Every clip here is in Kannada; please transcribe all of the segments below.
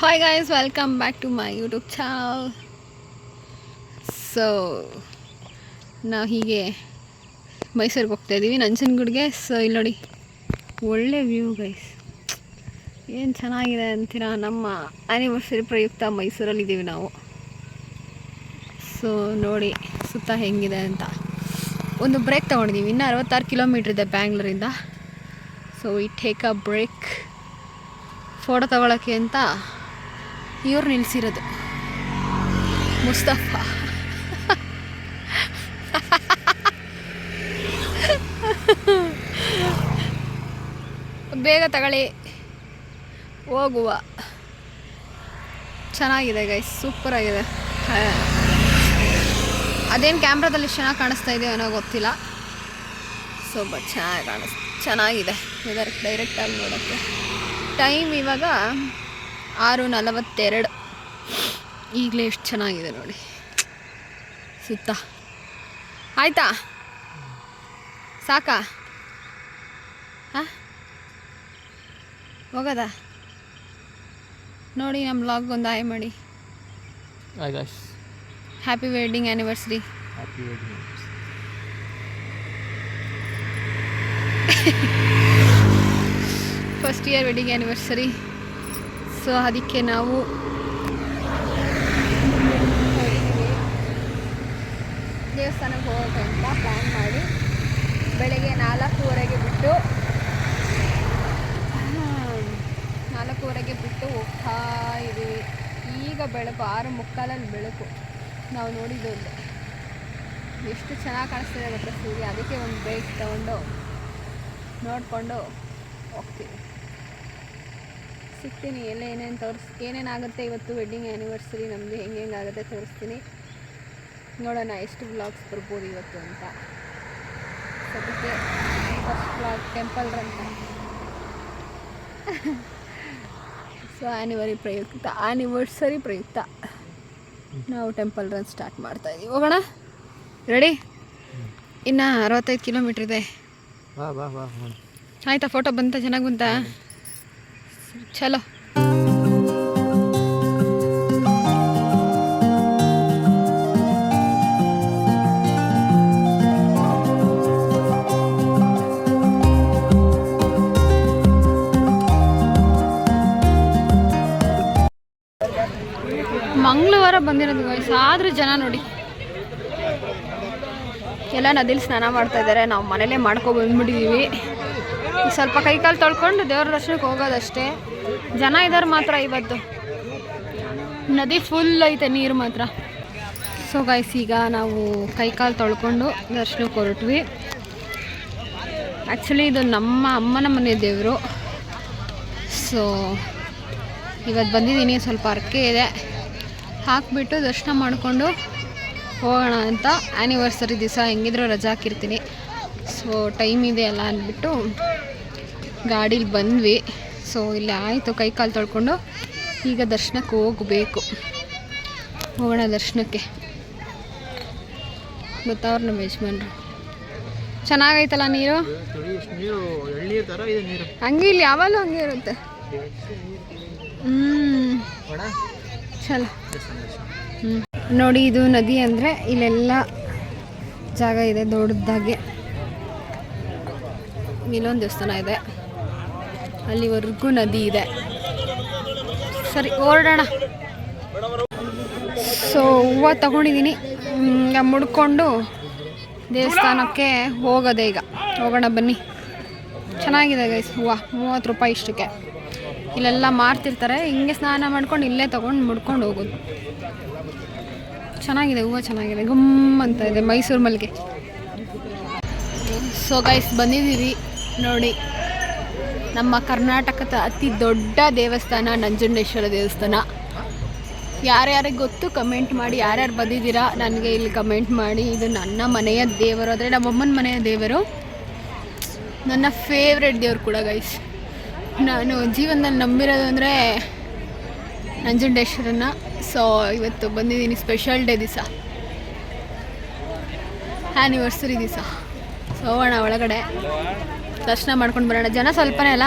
Hi guys welcome back to my YouTube channel so ನಾವು ಹೀಗೆ ಮೈಸೂರಿಗೆ ಹೋಗ್ತಾ ಇದ್ದೀವಿ, ನಂಜನಗೂಡಿಗೆ. ಸೊ ಇಲ್ಲಿ ನೋಡಿ, ಒಳ್ಳೆ ವ್ಯೂ ಗೈಸ್ ಏನು ಚೆನ್ನಾಗಿದೆ ಅಂತೀರಾ, ನಮ್ಮ ಆ್ಯನಿವರ್ಸರಿ ಪ್ರಯುಕ್ತ ಮೈಸೂರಲ್ಲಿದ್ದೀವಿ ನಾವು. ಸೊ ನೋಡಿ, ಸುತ್ತ ಹೆಂಗಿದೆ ಅಂತ. ಒಂದು ಬ್ರೇಕ್ ತೊಗೊಂಡಿದ್ದೀವಿ ಇನ್ನೂ ಅರವತ್ತಾರು ಕಿಲೋಮೀಟ್ರ್ ಇದೆ ಬ್ಯಾಂಗ್ಳೂರಿಂದ ಸೊ ಈ ಟೇಕ್ ಅ ಬ್ರೇಕ್ ಫೋಟೋ ತಗೊಳ್ಳೋಕ್ಕೆ ಅಂತ ಇವ್ರು ನಿಲ್ಸಿರೋದು. ಮುಸ್ತಫಾ. ಬೇಗ ತಗೊಳ್ಳಿ. ಹೋಗುವ. ಚೆನ್ನಾಗಿದೆ ಗೈಸ್ ಸೂಪರಾಗಿದೆ ಅದೇನು ಕ್ಯಾಮ್ರಾದಲ್ಲಿ ಚೆನ್ನಾಗಿ ಕಾಣಿಸ್ತಾ ಇದೆಯೋ ಏನೋ ಗೊತ್ತಿಲ್ಲ. ಸೊ ಬಟ್ ಚೆನ್ನಾಗಿ ಕಾಣಿಸ್, ಚೆನ್ನಾಗಿದೆ. ಇದರ ಡೈರೆಕ್ಟಾಗಿ ನೋಡೋಕ್ಕೆ. ಟೈಮ್ ಇವಾಗ ಆರು ನಲವತ್ತೆರಡು ಈಗಲೇ ಎಷ್ಟು ಚೆನ್ನಾಗಿದೆ ನೋಡಿ. ಸುತ್ತ. ಆಯ್ತಾ? ಸಾಕಾ? ಹಾಂ? ಹೋಗೋದಾ? ನೋಡಿ ನಮ್ಮ ಬ್ಲಾಗ್ ಒಂದು ಆಯ್ ಮಾಡಿ. Happy wedding anniversary first year wedding anniversary so ಅದಕ್ಕೆ ನಾವು ದೇವಸ್ಥಾನಕ್ಕೆ ಹೋಗೋಕೆ ಅಂತ ಪ್ಲ್ಯಾನ್ ಮಾಡಿ ಬೆಳಗ್ಗೆ ನಾಲ್ಕೂವರೆಗೆ ಬಿಟ್ಟು ನಾಲ್ಕೂವರೆಗೆ ಬಿಟ್ಟು ಹೋಗ್ತಾ ಇದ್ದೀವಿ. ಈಗ ಬೆಳಕು, ಆರು ಮುಕ್ಕಾಲಲ್ಲಿ ಬೆಳಕು. ನಾವು ನೋಡಿದ್ದು ಒಂದು. ಎಷ್ಟು ಚೆನ್ನಾಗಿ ಕಾಣಿಸ್ತಿದೆ ಗೊತ್ತಾ ಸೂರ್ಯ? ಅದಕ್ಕೆ ಒಂದು ಬ್ರೇಕ್ ತಗೊಂಡು, ನೋಡಿಕೊಂಡು ಹೋಗ್ತೀವಿ. ಸಿಗ್ತೀನಿ ಎಲ್ಲ ಏನೇನು ತೋರಿಸ್ ಏನೇನಾಗುತ್ತೆ ಇವತ್ತು ವೆಡ್ಡಿಂಗ್ ಆ್ಯನಿವರ್ಸರಿ ನಮ್ಮದು ಹೆಂಗೆ ಆಗುತ್ತೆ ತೋರಿಸ್ತೀನಿ. ನೋಡೋಣ ಎಷ್ಟು ಬ್ಲಾಗ್ಸ್ ಬರ್ಬೋದು ಇವತ್ತು ಅಂತ. ಸದ್ಯಕ್ಕೆ ಫಸ್ಟ್ ಬ್ಲಾಗ್ ಟೆಂಪಲ್ ಅಂತ ಸೊ ಆ್ಯನಿವರಿ ಪ್ರಯುಕ್ತ ಆ್ಯನಿವರ್ಸರಿ ಪ್ರಯುಕ್ತ. ನಾವು ಟೆಂಪಲ್ ರನ್ ಸ್ಟಾರ್ಟ್ ಮಾಡ್ತಾ ಇದ್ದೀವಿ ಹೋಗೋಣ? ರೆಡಿ ಇನ್ನು ಅರವತ್ತೈದು ಕಿಲೋಮೀಟ್ರ್ ಇದೆ. ಆಯ್ತಾ ಫೋಟೋ ಬಂತ? ಚೆನ್ನಾಗಿ ಬಂತಾ. ಚಲೋ. ಮಂಗಳವಾರ ಬಂದಿರೋದು ವಯಸ್ಸು ಆದರೂ ಜನ ನೋಡಿ. ಎಲ್ಲ ನದಿಲಿ ಸ್ನಾನ ಮಾಡ್ತಾ ಇದ್ದಾರೆ ನಾವು ಮನೇಲೇ ಮಾಡ್ಕೊ ಬಂದ್ಬಿಟ್ಟಿದ್ದೀವಿ ಸ್ವಲ್ಪ ಕೈಕಾಲು ತೊಳ್ಕೊಂಡು ದೇವ್ರ ದರ್ಶನಕ್ಕೆ ಹೋಗೋದಷ್ಟೇ. ಜನ ಇದ್ದಾರೆ ಮಾತ್ರ ಇವತ್ತು. ನದಿ ಫುಲ್ ಐತೆ, ನೀರು ಮಾತ್ರ. ಸೊ ಗೈಸ್ ಈಗ ನಾವು ಕೈಕಾಲು ತೊಳ್ಕೊಂಡು ದರ್ಶನಕ್ಕೆ ಹೊರಟ್ವಿ. ಆ್ಯಕ್ಚುಲಿ ಇದು ನಮ್ಮ ಅಮ್ಮನ ಮನೆ ದೇವರು. ಸೊ ಇವತ್ತು ಬಂದಿದ್ದೀನಿ, ಸ್ವಲ್ಪ ಅರ್ಕೆ ಇದೆ. ಹಾಕಿಬಿಟ್ಟು ದರ್ಶನ ಮಾಡಿಕೊಂಡು ಹೋಗೋಣ ಅಂತ ಆ್ಯನಿವರ್ಸರಿ ದಿವಸ ಹೆಂಗಿದ್ರು ರಜಾ ಹಾಕಿರ್ತೀನಿ. ಸೊ ಟೈಮ್ ಇದೆ ಅಲ್ಲ ಅಂದ್ಬಿಟ್ಟು ಗಾಡೀಲಿ ಬಂದ್ವಿ. ಸೊ ಇಲ್ಲಿ ಆಯಿತು ಕೈ ಕಾಲು ತೊಳ್ಕೊಂಡು ಈಗ ದರ್ಶನಕ್ಕೆ ಹೋಗಬೇಕು. ಹೋಗೋಣ ದರ್ಶನಕ್ಕೆ. ಗೊತ್ತವ್ರ ನಮ್ಮ ಯಜಮಾನ್ರು? ಚೆನ್ನಾಗೈತಲ್ಲ ನೀರು? ಹಂಗೆ ಇಲ್ಲಿ ಯಾವಾಗಲೂ ಹಂಗೆ ಇರುತ್ತೆ. ಹ್ಞೂ ಚಲೋ. ಹ್ಮ್. ನೋಡಿ ಇದು ನದಿ ಅಂದರೆ ಇಲ್ಲೆಲ್ಲ ಜಾಗ ಇದೆ ದೊಡ್ಡದಾಗೆ. ಇಲ್ಲೊಂದು ದೇವಸ್ಥಾನ ಇದೆ. ಅಲ್ಲಿವರೆಗೂ ನದಿ ಇದೆ. ಸರಿ, ಓಡೋಣ. ಸೊ ಹೂವು ತಗೊಂಡಿದ್ದೀನಿ. ಮುಡ್ಕೊಂಡು ದೇವಸ್ಥಾನಕ್ಕೆ ಹೋಗೋದೆ ಈಗ. ಹೋಗೋಣ ಬನ್ನಿ. ಚೆನ್ನಾಗಿದೆ ಗೈಸ್ ಹೂವು. ಮೂವತ್ತು ರೂಪಾಯಿ ಇಷ್ಟಕ್ಕೆ. ಇಲ್ಲೆಲ್ಲ ಮಾರ್ತಿರ್ತಾರೆ. ಹಿಂಗೆ ಸ್ನಾನ ಮಾಡ್ಕೊಂಡು ಇಲ್ಲೇ ತೊಗೊಂಡು ಮುಡ್ಕೊಂಡು ಹೋಗೋದು. ಚೆನ್ನಾಗಿದೆ, ಹೂವು ಚೆನ್ನಾಗಿದೆ. ಗುಮ್ ಅಂತ ಇದೆ ಮೈಸೂರು ಮಲ್ಲಿಗೆ. ಸೊ ಗೈಸ್ ಬಂದಿದ್ದೀವಿ. ನೋಡಿ. ನಮ್ಮ ಕರ್ನಾಟಕದ ಅತಿ ದೊಡ್ಡ ದೇವಸ್ಥಾನ ನಂಜುಂಡೇಶ್ವರ ದೇವಸ್ಥಾನ. ಯಾರ್ಯಾರಿಗೆ ಗೊತ್ತು ಕಮೆಂಟ್ ಮಾಡಿ, ಯಾರ್ಯಾರು ಬಂದಿದ್ದೀರಾ ನನಗೆ ಇಲ್ಲಿ ಕಮೆಂಟ್ ಮಾಡಿ. ಇದು ನನ್ನ ಮನೆಯ ದೇವರು ಅಂದರೆ ನಮ್ಮಮ್ಮನ ಮನೆಯ ದೇವರು. ನನ್ನ ಫೇವ್ರೆಟ್ ದೇವರು ಕೂಡ ಗೈಸ್ ನಾನು ಜೀವನದಲ್ಲಿ ನಂಬಿರೋದು ಅಂದರೆ ನಂಜುಂಡೇಶ್ವರನ. ಸೊ ಇವತ್ತು ಬಂದಿದ್ದೀನಿ ಸ್ಪೆಷಲ್ ಡೇ ದಿವಸ. ಆ್ಯನಿವರ್ಸರಿ ದಿವಸ. ಸೊ ಒಳಗಡೆ. ದರ್ಶನ ಮಾಡ್ಕೊಂಡು ಬರೋಣ. ಜನ ಸ್ವಲ್ಪನೇ ಅಲ್ಲ?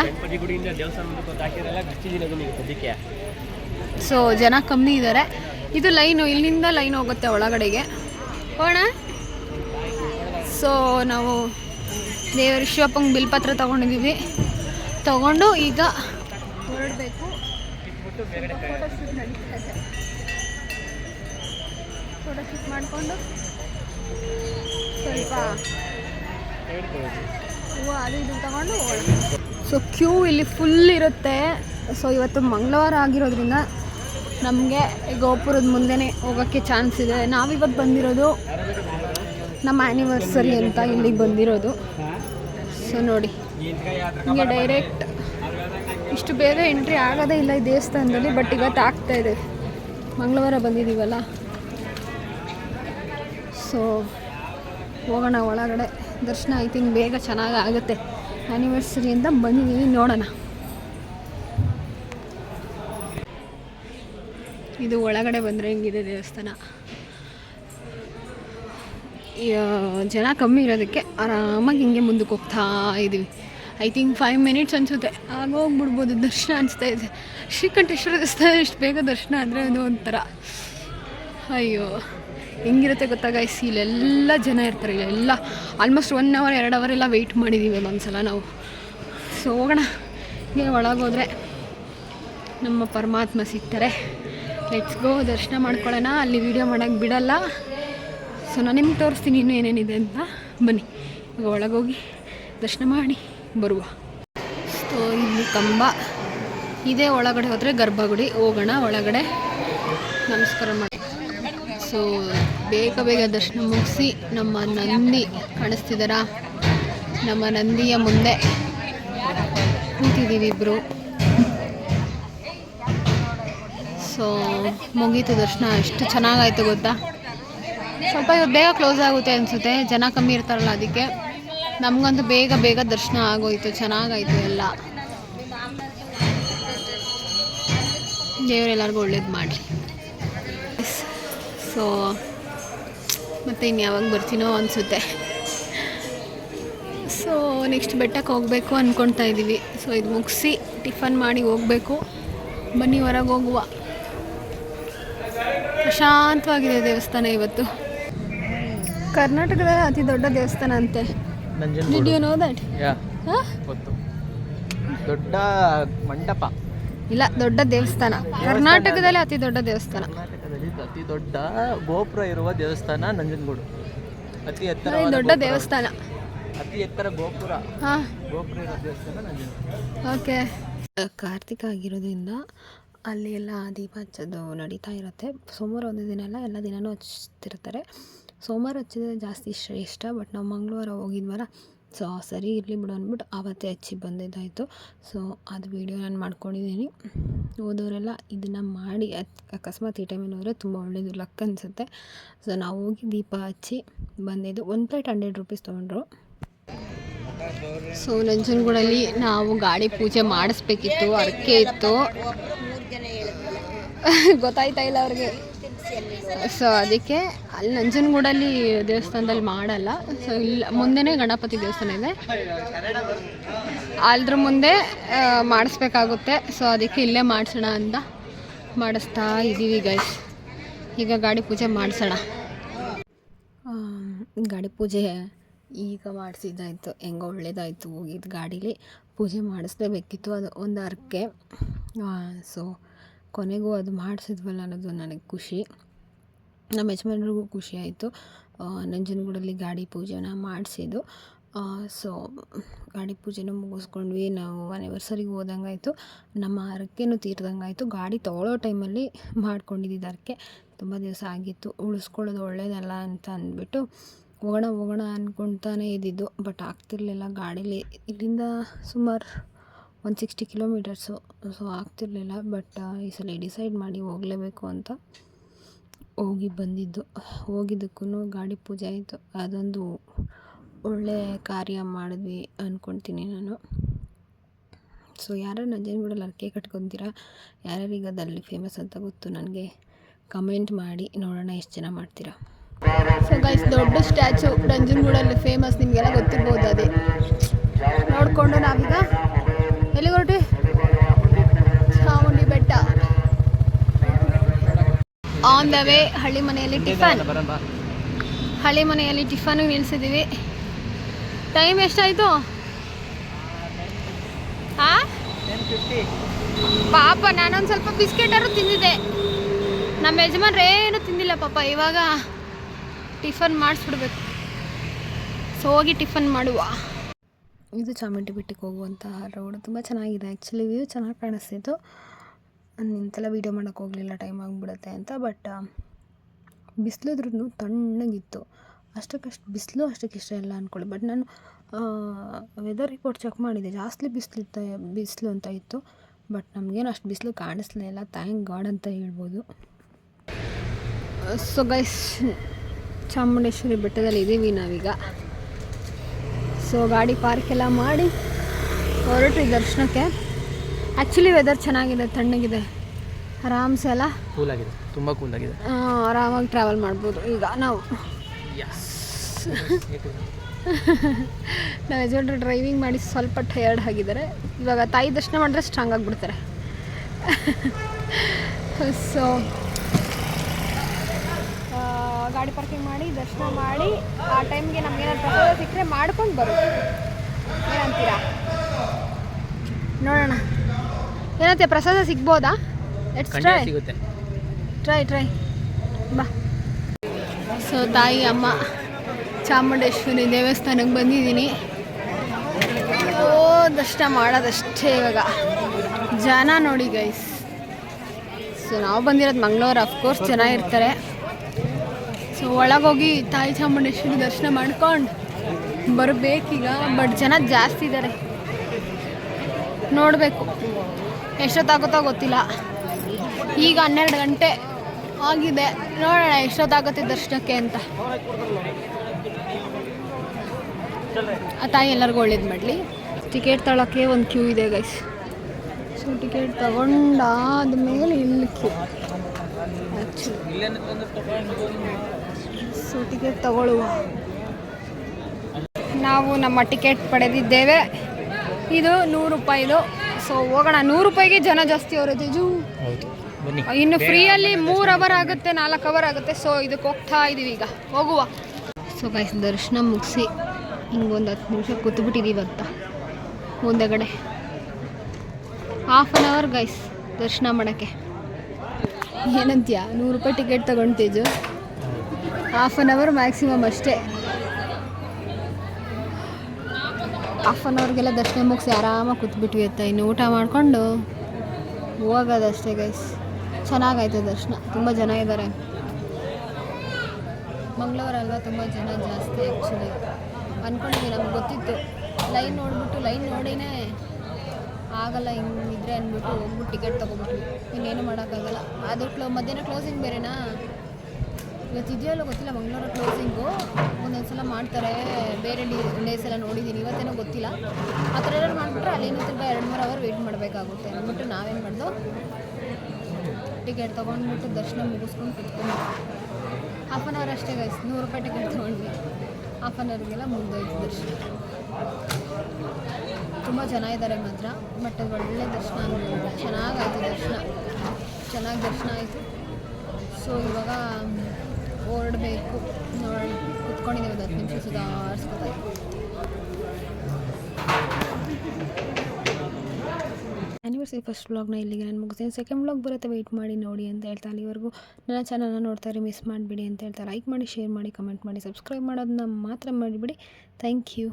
ಸೊ ಜನ ಕಮ್ಮಿ ಇದ್ದಾರೆ ಇದು ಲೈನು ಇಲ್ಲಿಂದ ಲೈನ್ ಹೋಗುತ್ತೆ ಒಳಗಡೆಗೆ. ಹೋಣ ಸೊ ನಾವು ದೇವರ ಶಿವಪ್ಪಂಗೆ ಬಿಲ್ಪತ್ರ ತೊಗೊಂಡಿದ್ದೀವಿ. ತಗೊಂಡು ಈಗ ಹೊರಡಬೇಕು. ಮಾಡಿಕೊಂಡು ಸ್ವಲ್ಪ ಸೊ ಕ್ಯೂ ಇಲ್ಲಿ ಫುಲ್ ಇರುತ್ತೆ. ಸೊ ಇವತ್ತು ಮಂಗಳವಾರ ಆಗಿರೋದ್ರಿಂದ ನಮಗೆ ಗೋಪುರದ ಮುಂದೆನೇ ಹೋಗೋಕ್ಕೆ ಚಾನ್ಸ್ ಇದೆ. ನಾವಿವತ್ತು ಬಂದಿರೋದು ನಮ್ಮ ಆ್ಯನಿವರ್ಸರಿ ಅಂತ ಇಲ್ಲಿಗೆ ಬಂದಿರೋದು. ಸೊ ನೋಡಿ, ಹಿಂಗೆ ಡೈರೆಕ್ಟ್ ಇಷ್ಟು ಬೇಗ ಎಂಟ್ರಿ ಆಗೋದೇ ಇಲ್ಲ ಈ ದೇವಸ್ಥಾನದಲ್ಲಿ ಬಟ್ ಇವತ್ತು ಆಗ್ತಾ ಇದೆ. ಮಂಗಳವಾರ ಬಂದಿದ್ದೀವಲ್ಲ? ಸೊ ಹೋಗೋಣ ಒಳಗಡೆ. ದರ್ಶನ ಐ ತಿಂಕ್ ಬೇಗ ಚೆನ್ನಾಗಿ ಆಗುತ್ತೆ ಆ್ಯನಿವರ್ಸರಿಯಿಂದ ಬಂದಿದ್ದೀವಿ ನೋಡೋಣ. ಇದು ಒಳಗಡೆ ಬಂದರೆ ಹಿಂಗಿದೆ ದೇವಸ್ಥಾನ? ಜನ ಕಮ್ಮಿ ಇರೋದಕ್ಕೆ ಆರಾಮಾಗಿ ಹಿಂಗೆ ಮುಂದಕ್ಕೆ ಹೋಗ್ತಾ ಇದ್ದೀವಿ ಐ ಥಿಂಕ್ ಫೈವ್ ಮಿನಿಟ್ಸ್ ಅನಿಸುತ್ತೆ. ಆಗ ಹೋಗ್ಬಿಡ್ಬೋದು, ದರ್ಶನ ಅನಿಸ್ತಾ ಇದೆ. ಶ್ರೀಕಂಠೇಶ್ವರ ದೇವಸ್ಥಾನ ಎಷ್ಟು ಬೇಗ ದರ್ಶನ ಅಂದರೆ ಅದು ಒಂಥರ. ಅಯ್ಯೋ. ಹೆಂಗಿರುತ್ತೆ ಗೊತ್ತಾ ಗೈಸ್ ಇಲ್ಲೆಲ್ಲ ಜನ ಇರ್ತಾರೆ, ಇಲ್ಲೆಲ್ಲ ಆಲ್ಮೋಸ್ಟ್ ಒನ್ ಅವರ್ ಎರಡು ಅವರ್ ಎಲ್ಲ ವೆಯ್ಟ್ ಮಾಡಿದ್ದೀವಿ ಒಂದ್ಸಲ ನಾವು. ಸೊ ಹೋಗೋಣ. ಹೀಗೆ ಒಳಗೋದ್ರೆ ನಮ್ಮ ಪರಮಾತ್ಮ ಸಿಗ್ತಾರೆ. ಲೆಟ್ಸ್ ಗೋ ದರ್ಶನ ಮಾಡ್ಕೊಳ್ಳೋಣ. ಅಲ್ಲಿ ವೀಡಿಯೋ ಮಾಡೋಕ್ಕೆ ಬಿಡಲ್ಲ. ಸೊ ನಾನು ನಿಮ್ಗೆ ತೋರಿಸ್ತೀನಿ ಇನ್ನೂ ಏನೇನಿದೆ ಅಂತ. ಬನ್ನಿ, ಈಗ ಒಳಗೋಗಿ ದರ್ಶನ ಮಾಡಿ ಬರುವ. ಸೊ ಇಲ್ಲಿ ಕಂಬ. ಇದೇ, ಒಳಗಡೆ ಹೋದರೆ ಗರ್ಭಗುಡಿ. ಹೋಗೋಣ, ಒಳಗಡೆ ನಮಸ್ಕಾರ ಮಾಡಿ. ಸೊ ಬೇಗ ಬೇಗ ದರ್ಶನ ಮುಗಿಸಿ ನಮ್ಮ ನಂದಿ ಕಾಣಿಸ್ತಿದ್ದಾರಾ ನಮ್ಮ ನಂದಿಯ ಮುಂದೆ ಕೂತಿದ್ದೀವಿ ಇಬ್ಬರು ಸೊ ಮುಗೀತು ದರ್ಶನ. ಎಷ್ಟು ಚೆನ್ನಾಗಾಯ್ತು ಗೊತ್ತಾ? ಸ್ವಲ್ಪ ಇವತ್ತು ಬೇಗ ಕ್ಲೋಸ್ ಆಗುತ್ತೆ ಅನಿಸುತ್ತೆ. ಜನ ಕಮ್ಮಿ ಇರ್ತಾರಲ್ಲ ಅದಕ್ಕೆ. ನಮಗಂತೂ ಬೇಗ ಬೇಗ ದರ್ಶನ ಆಗೋಯ್ತು. ಚೆನ್ನಾಗಾಯ್ತು ಎಲ್ಲ. ದೇವರೆಲ್ಲರಿಗೂ ಒಳ್ಳೇದು ಮಾಡಲಿ. ಸೊ ಮತ್ತೆ ಇನ್ನು ಯಾವಾಗ ಬರ್ತೀನೋ ಅನಿಸುತ್ತೆ. ಸೊ ನೆಕ್ಸ್ಟ್ ಬೆಟ್ಟಕ್ಕೆ ಹೋಗಬೇಕು ಅಂದ್ಕೊಳ್ತಾ ಇದ್ದೀವಿ ಸೊ ಇದು ಮುಗಿಸಿ ಟಿಫನ್ ಮಾಡಿ ಹೋಗಬೇಕು. ಬನ್ನಿ ಹೊರಗೆ ಹೋಗುವ. ಪ್ರಶಾಂತವಾಗಿದೆ ದೇವಸ್ಥಾನ ಇವತ್ತು. ಕರ್ನಾಟಕದ ಅತಿ ದೊಡ್ಡ ದೇವಸ್ಥಾನ ಅಂತೆ. ಡಿಡ್ ಯು ನೋ ದಟ್ ದೊಡ್ಡ ಮಂಟಪ. ಇಲ್ಲ ದೊಡ್ಡ ದೇವಸ್ಥಾನ. ಕರ್ನಾಟಕದಲ್ಲೇ ಅತಿ ದೊಡ್ಡ ದೇವಸ್ಥಾನ. ಕರ್ನಾಟಕದಲ್ಲಿ ಅತಿ ದೊಡ್ಡ ಗೋಪುರ ಇರುವ ದೇವಸ್ಥಾನ ನಂಜನಗೂಡು. ಅತಿ ಎತ್ತರ ದೊಡ್ಡ ದೇವಸ್ಥಾನ. ಅತಿ ಎತ್ತರ ಗೋಪುರ. ಹಾಂ. ಗೋಪುರ ಇರುವ ದೇವಸ್ಥಾನ ನಂಜನಗೂಡು. ಓಕೆ. ಕಾರ್ತಿಕ ಆಗಿರೋದ್ರಿಂದ ಅಲ್ಲಿ ಎಲ್ಲ ದೀಪ ಹಚ್ಚೋದು ನಡೀತಾ ಇರುತ್ತೆ. ಸೋಮವಾರ ಒಂದು ದಿನ ಎಲ್ಲ ಎಲ್ಲ ದಿನವೂ ಹಚ್ತಿರ್ತಾರೆ. ಸೋಮವಾರ ಹಚ್ಚಿದ್ರೆ ಜಾಸ್ತಿ ಶ್ರೇಷ್ಠ ಬಟ್ ನಾವು ಮಂಗಳವಾರ ಹೋಗಿದ್ವಲ್ಲ ಸೊ, ಸರಿ ಇರಲಿ ಬಿಡು ಅಂದ್ಬಿಟ್ಟು ಆವತ್ತೇ ಹಚ್ಚಿ ಬಂದಿದ್ದಾಯಿತು. ಸೊ, ಅದು ವೀಡಿಯೋ ನಾನು ಮಾಡ್ಕೊಂಡಿದ್ದೀನಿ. ಹೋದವರೆಲ್ಲ ಇದನ್ನು ಮಾಡಿ ಅಕಸ್ಮಾತ್ ಈ ಟೈಮಲ್ಲಿ ಹೋದರೆ ತುಂಬ ಒಳ್ಳೆಯದು ಲಕ್ ಅನಿಸುತ್ತೆ. ಸೊ, ನಾವು ಹೋಗಿ ದೀಪ ಹಚ್ಚಿ ಬಂದಿದ್ದು ಒಂದು ಪ್ಲೇಟ್ ಹಂಡ್ರೆಡ್ ರುಪೀಸ್ ತೊಗೊಂಡ್ರು. ಸೊ, ನಂಜನಗೂಡಲ್ಲಿ ನಾವು ಗಾಡಿ ಪೂಜೆ ಮಾಡಿಸ್ಬೇಕಿತ್ತು, ಅರಕೆ ಇತ್ತು. ಗೊತ್ತಾಯ್ತಾ ಇಲ್ಲ ಅವ್ರಿಗೆ. ಸೊ ಅದಕ್ಕೆ ಅಲ್ಲಿ ನಂಜನಗೂಡಲ್ಲಿ ದೇವಸ್ಥಾನದಲ್ಲಿ ಮಾಡಲ್ಲ. ಸೊ ಇಲ್ಲ, ಮುಂದೆನೇ ಗಣಪತಿ ದೇವಸ್ಥಾನ ಇದೆ. ಅದ್ರ ಮುಂದೆ ಮಾಡಿಸ್ಬೇಕಾಗುತ್ತೆ. ಸೊ ಅದಕ್ಕೆ ಇಲ್ಲೇ ಮಾಡಿಸೋಣ ಅಂತ ಮಾಡಿಸ್ತಾ ಇದ್ದೀವಿ ಗೈಸ್ ಈಗ ಗಾಡಿ ಪೂಜೆ ಮಾಡಿಸೋಣ. ಗಾಡಿ ಪೂಜೆ ಈಗ ಮಾಡಿಸಿದ್ದಾಯ್ತು. ಹೆಂಗೋ ಒಳ್ಳೇದಾಯಿತು ಹೋಗಿದ್ದು ಗಾಡೀಲಿ. ಪೂಜೆ ಮಾಡಿಸ್ಲೇಬೇಕಿತ್ತು. ಅದು ಒಂದು ಅರ್ಕೆ ಸೊ ಕೊನೆಗೂ ಅದು ಮಾಡಿಸಿದ್ವಲ್ಲ ಅನ್ನೋದು ನನಗೆ ಖುಷಿ. ನಮ್ಮ ಯಜಮಾನ್ರಿಗೂ ಖುಷಿ ಆಯಿತು. ನಂಜನಗೂಡಲ್ಲಿ ಗಾಡಿ ಪೂಜೆನ ಮಾಡಿಸಿದ್ದು. ಸೊ ಗಾಡಿ ಪೂಜೆನೂ ಮುಗಿಸ್ಕೊಂಡ್ವಿ. ನಾವು ಆ್ಯನಿವರ್ಸರಿಗೆ ಹೋದಂಗಾಯ್ತು. ನಮ್ಮ ಹರಕೆನೂ ತೀರ್ದಂಗಾಯ್ತು. ಗಾಡಿ ತೊಗೊಳ್ಳೋ ಟೈಮಲ್ಲಿ ಮಾಡ್ಕೊಂಡಿದ್ದಿದ್ದು ಹರಕೆ ತುಂಬ ದಿವಸ ಆಗಿತ್ತು. ಉಳಿಸ್ಕೊಳ್ಳೋದು ಒಳ್ಳೇದಲ್ಲ ಅಂತ ಅಂದ್ಬಿಟ್ಟು ಹೋಗೋಣ ಹೋಗೋಣ ಅಂದ್ಕೊಳ್ತಾನೆ ಇದ್ದಿದ್ದು. ಬಟ್ ಆಗ್ತಿರ್ಲಿಲ್ಲ. ಗಾಡೀಲಿ ಇಲ್ಲಿಂದ ಸುಮಾರು ಒನ್ ಸಿಕ್ಸ್ಟಿ ಕಿಲೋಮೀಟರ್ಸು ಸೊ ಆಗ್ತಿರ್ಲಿಲ್ಲ. ಬಟ್ ಈ ಸಲ ಡಿಸೈಡ್ ಮಾಡಿ ಹೋಗಲೇಬೇಕು ಅಂತ. ಹೋಗಿ ಬಂದಿದ್ದು ಹೋಗಿದ್ದಕ್ಕೂ ಗಾಡಿ ಪೂಜೆ ಆಯಿತು. ಅದೊಂದು ಒಳ್ಳೆಯ ಕಾರ್ಯ ಮಾಡಿದ್ವಿ ಅಂದ್ಕೊಳ್ತೀನಿ ನಾನು. ಸೊ ಯಾರು ನಂಜನಗೂಡಲ್ಲಿ ಹರಕೆ ಕಟ್ಕೊತೀರಾ? ಯಾರ್ಯಾರಿಗೆ ಅದಲ್ಲಿ ಫೇಮಸ್ ಅಂತ ಗೊತ್ತು, ನನಗೆ ಕಮೆಂಟ್ ಮಾಡಿ ನೋಡೋಣ ಎಷ್ಟು ಜನ ಮಾಡ್ತೀರಾ. ಸೊ ಗೈಸ್ ದೊಡ್ಡ ಸ್ಟ್ಯಾಚು ನಂಜನಗೂಡಲ್ಲಿ ಫೇಮಸ್ ನಿಮಗೆಲ್ಲ ಗೊತ್ತಿರ್ಬೋದು ಅದೇ. ನೋಡಿಕೊಂಡು ನಾವೀಗ ಎಲ್ಲಿಗೆ ಹೊರಟಿ ಚಾಮುಂಡಿ ಬೆಟ್ಟ ಆನ್ ದ ವೇ ಹಳ್ಳಿ ಮನೆಯಲ್ಲಿ ಟಿಫನ್. ಹಳ್ಳಿ ಮನೆಯಲ್ಲಿ ಟಿಫನ್ ನಿಲ್ಸಿದೀವಿ ಟೈಮ್ ಎಷ್ಟಾಯಿತು? ಪಾಪ ನಾನೊಂದು ಸ್ವಲ್ಪ ಬಿಸ್ಕೆಟಾರು ತಿಂದಿದ್ದೆ. ನಮ್ಮ ಯಜಮಾನ್ರು ಏನು ತಿಂದಿಲ್ಲ ಪಾಪ. ಇವಾಗ ಟಿಫನ್ ಮಾಡಿಸ್ಬಿಡ್ಬೇಕು. ಸೊ ಹೋಗಿ ಟಿಫನ್ ಮಾಡುವ. ಇದು ಚಾಮುಂಡಿ ಬೆಟ್ಟಕ್ಕೆ ಹೋಗುವಂತಹ ರೋಡ್ ತುಂಬ ಚೆನ್ನಾಗಿದೆ. ಆ್ಯಕ್ಚುಲಿ ವ್ಯೂ ಚೆನ್ನಾಗಿ ಕಾಣಿಸ್ತಿತ್ತು. ನಿಂತೆಲ್ಲ ವೀಡಿಯೋ ಮಾಡೋಕ್ಕೆ ಹೋಗಲಿಲ್ಲ ಟೈಮ್ ಆಗಿಬಿಡುತ್ತೆ ಅಂತ ಬಟ್ ಬಿಸಿಲಿದ್ರೂ ತಣ್ಣಗಿತ್ತು. ಅಷ್ಟಕ್ಕಷ್ಟು, ಬಿಸಿಲು ಅಷ್ಟಕ್ಕೆ ಇಷ್ಟ ಇಲ್ಲ ಅಂದ್ಕೊಳ್ಳಿ ಬಟ್ ನಾನು ವೆದರ್ ರಿಪೋರ್ಟ್ ಚೆಕ್ ಮಾಡಿದೆ. ಜಾಸ್ತಿ ಬಿಸಿಲಿತ್ತು ಬಿಸಿಲು ಅಂತ ಇತ್ತು. ಬಟ್ ನಮಗೇನು ಅಷ್ಟು ಬಿಸಿಲು ಕಾಣಿಸ್ಲಿಲ್ಲ ಥ್ಯಾಂಕ್ ಗಾಡ್ ಅಂತ ಹೇಳ್ಬೋದು. ಸೊ ಗೈಸ್ ಚಾಮುಂಡೇಶ್ವರಿ ಬೆಟ್ಟದಲ್ಲಿ ಇದ್ದೀವಿ ನಾವೀಗ. ಸೊ ಗಾಡಿ ಪಾರ್ಕ್ ಎಲ್ಲ ಮಾಡಿ ಹೊರಟ್ರಿ ದರ್ಶನಕ್ಕೆ. ಆ್ಯಕ್ಚುಲಿ ವೆದರ್ ಚೆನ್ನಾಗಿದೆ ತಣ್ಣಗಿದೆ. ಆರಾಮ್ಸೆ ಅಲ್ಲ ಕೂಲ್ ಆಗಿದೆ ತುಂಬ ಕೂಲ್ ಆಗಿದೆ ಆರಾಮಾಗಿ ಟ್ರಾವೆಲ್ ಮಾಡ್ಬೋದು. ಈಗ ನಾವು. ನಾವು ಯಜಮಾನ್ರು ಡ್ರೈವಿಂಗ್ ಮಾಡಿ ಸ್ವಲ್ಪ ಟಯರ್ಡ್ ಆಗಿದ್ದಾರೆ. ಇವಾಗ ತಾಯಿ ದರ್ಶನ ಮಾಡಿದ್ರೆ ಸ್ಟ್ರಾಂಗ್ ಆಗಿಬಿಡ್ತಾರೆ. ಸೊ ಗಾಡಿ ಪಾರ್ಕಿಂಗ್ ಮಾಡಿ ದರ್ಶನ ಮಾಡಿ ಆ ಟೈಮ್ಗೆ ನಮ್ಗೇನಾದ್ರು ಪ್ರಸಾದ ಸಿಕ್ಕರೆ ಮಾಡ್ಕೊಂಡು ಬರೋದು. ಏನಂತೀರಾ? ನೋಡೋಣ. ಏನಂತೆ ಪ್ರಸಾದ ಸಿಗ್ಬೋದಾ? ಲೆಟ್ಸ್ ಟ್ರೈ ಸಿಗುತ್ತೆ. ಟ್ರೈ ಟ್ರೈ ಬಾ. ಸೊ ತಾಯಿ ಅಮ್ಮ ಚಾಮುಂಡೇಶ್ವರಿ ದೇವಸ್ಥಾನಕ್ಕೆ ಬಂದಿದ್ದೀನಿ. ಓ ದರ್ಶನ ಮಾಡೋದಷ್ಟೇ ಇವಾಗ. ಜನ ನೋಡಿ ಗೈಸ್ ಸೊ ನಾವು ಬಂದಿರೋದು ಮಂಗಳೂರು ಅಫ್ಕೋರ್ಸ್ ಜನ ಇರ್ತಾರೆ ಸೊ ಒಳಗೋಗಿ ತಾಯಿ ಚಾಮುಂಡೇಶ್ವರಿ ದರ್ಶನ ಮಾಡ್ಕೊಂಡು ಬರಬೇಕೀಗ ಬಟ್ ಜನ ಜಾಸ್ತಿ ಇದ್ದಾರೆ ನೋಡಬೇಕು. ಎಷ್ಟೊತ್ತಾಗುತ್ತೋ ಗೊತ್ತಿಲ್ಲ. ಈಗ ಹನ್ನೆರಡು ಗಂಟೆ ಆಗಿದೆ. ನೋಡೋಣ ಎಷ್ಟೊತ್ತಾಗುತ್ತೆ ದರ್ಶನಕ್ಕೆ ಅಂತ. ಆ ತಾಯಿ ಎಲ್ಲರಿಗೂ ಒಳ್ಳೇದು ಮಾಡಲಿ. ಟಿಕೆಟ್ ತೊಳೋಕ್ಕೆ ಒಂದು ಕ್ಯೂ ಇದೆ ಗೈಸ್ ಸೊ ಟಿಕೆಟ್ ತಗೊಂಡಾದ ಮೇಲೆ ಇಲ್ಲಿ ಕ್ಯೂ. So ticket ತಗೊಳ್ಳುವ. ನಾವು ನಮ್ಮ ಟಿಕೆಟ್ ಪಡೆದಿದ್ದೇವೆ. ಇದು ನೂರು ರೂಪಾಯಿದು ಸೊ ಹೋಗೋಣ. ನೂರು ರೂಪಾಯಿಗೆ ಜನ ಜಾಸ್ತಿ ಅವರ ಜೇಜು. ಹೌದು. ಬನ್ನಿ. ಇನ್ನು ಫ್ರೀಯಲ್ಲಿ ಮೂರು ಅವರ್ ಆಗುತ್ತೆ ನಾಲ್ಕು ಅವರ್ ಆಗುತ್ತೆ. ಸೊ ಇದಕ್ಕೆ ಹೋಗ್ತಾ ಇದೀವಿ ಈಗ. ಹೋಗುವ. ಸೊ ಗೈಸ್ ದರ್ಶನ ಮುಗಿಸಿ ಒಂದು ಹತ್ತು ನಿಮಿಷ ಕೂತ್ಬಿಟ್ಟಿದ್ದೀವಿ ಅಂತ. ಮುಂದೆಗಡೆ. ಹಾಫ್ ಆನ್ ಅವರ್ ಗೈಸ್ ದರ್ಶನ ಮಾಡೋಕ್ಕೆ. ಏನಂತೀಯ? ನೂರು ರೂಪಾಯಿ ಟಿಕೆಟ್ ತಗೊಂತೀಜು ಹಾಫ್ ಆನ್ ಅವರ್ ಮ್ಯಾಕ್ಸಿಮಮ್ ಅಷ್ಟೇ. ಹಾಫ್ ಆನ್ ಅವರ್ಗೆಲ್ಲ ದರ್ಶನ ಮುಗಿಸಿ ಆರಾಮಾಗಿ ಕೂತ್ಬಿಟ್ವಿ ಅತ್ತ. ಇನ್ನು ಊಟ ಮಾಡಿಕೊಂಡು ಹೋಗೋದಷ್ಟೇ ಗೈಸ್ ಚೆನ್ನಾಗಾಯ್ತು ದರ್ಶನ. ತುಂಬ ಜನ ಇದ್ದಾರೆ. ಮಂಗಳೂರಲ್ವಾ ತುಂಬ ಜನ ಜಾಸ್ತಿ ಆ್ಯಕ್ಚುಲಿ ಅಂದ್ಕೊಂಡಿದ್ವಿ ನಮ್ಗೆ ಗೊತ್ತಿತ್ತು. ಲೈನ್ ನೋಡಿಬಿಟ್ಟು ಲೈನ್ ನೋಡಿನೇ ಆಗಲ್ಲ, ಹಿಂಗಿದ್ರೆ ಅಂದ್ಬಿಟ್ಟು ಹೋಗ್ಬಿಟ್ಟು ಟಿಕೆಟ್ ತೊಗೊಬಿಟ್ವಿ. ಇನ್ನೇನು ಮಾಡೋಕ್ಕಾಗಲ್ಲ. ಅದು ಕ್ಲೋ ಮಧ್ಯಾಹ್ನ ಕ್ಲೋಸಿಂಗ್ ಬೇರೆನಾ? ಇವತ್ತು ಗೊತ್ತಿಲ್ಲ, ಮಂಗಳೂರು ಕ್ಲೋಸಿಂಗು ಒಂದೊಂದು ಸಲ ಮಾಡ್ತಾರೆ, ಬೇರೆ ಡಿ ಡೇಸ್ ಎಲ್ಲ ನೋಡಿದ್ದೀನಿ ಇವತ್ತೇನೋ ಗೊತ್ತಿಲ್ಲ. ಆ ಥರ ಎಲ್ಲ ಮಾಡಿಬಿಟ್ರೆ ಅಲ್ಲೇನೋ ತಿರ್ಗಾ ಎರಡು ಮೂರು ಅವರ್ ವೆಯ್ಟ್ ಮಾಡಬೇಕಾಗುತ್ತೆ ಅಂದ್ಬಿಟ್ಟು ನಾವೇನು ಮಾಡ್ದು? ಟಿಕೆಟ್ ತೊಗೊಂಡ್ಬಿಟ್ಟು ದರ್ಶನ ಮುಗಿಸ್ಕೊಂಡು ಕುತ್ಕೊಂಡು ಹಾಫ್ ಆನ್ ಅವರ್ ಅಷ್ಟೇ ಗೈಸ್ ನೂರು ರೂಪಾಯಿ ಟಿಕೆಟ್ ತೊಗೊಂಡ್ವಿ. ಹಾಫ್ ಆನ್ ಅವರ್ಗೆಲ್ಲ ಮುಗ್ದೋಯ್ತು ದರ್ಶನ. ತುಂಬ ಜನ ಇದ್ದಾರೆ ಮಾತ್ರ ಬಟ್ ಒಳ್ಳೆ ದರ್ಶನ ಚೆನ್ನಾಗಾಯ್ತು ದರ್ಶನ. ಚೆನ್ನಾಗಿ ದರ್ಶನ ಆಯಿತು. ಸೊ ಇವಾಗ ಹೊರಡಬೇಕು ನೋಡಿ ಕುತ್ಕೊಂಡಿದ್ದೀವಿ ಒಂದು ಹತ್ತು ನಿಮಿಷ ಸುಧಾರಿಸ್ಕೊತಾ ಆ್ಯನಿವರ್ಸರಿ ಫಸ್ಟ್ ವ್ಲಾಗ್ನ ಇಲ್ಲಿಗೆ ನಾನು ಮುಗಿಸ್ತೀನಿ. ಸೆಕೆಂಡ್ ವ್ಲಾಗ್ ಬರುತ್ತೆ ವೆಯ್ಟ್ ಮಾಡಿ, ನೋಡಿ ಅಂತ ಹೇಳ್ತಾ ಅಲ್ಲಿವರೆಗೂ. ನನ್ನ ಚಾನಲ್ನ ನೋಡ್ತಾರೆ ಮಿಸ್ ಮಾಡಿಬಿಡಿ ಅಂತ ಹೇಳ್ತಾ ಲೈಕ್ ಮಾಡಿ ಶೇರ್ ಮಾಡಿ ಕಮೆಂಟ್ ಮಾಡಿ ಸಬ್ಸ್ಕ್ರೈಬ್ ಮಾಡೋದನ್ನ ಮಾತ್ರ ಮಾಡಿಬಿಡಿ ಥ್ಯಾಂಕ್ ಯು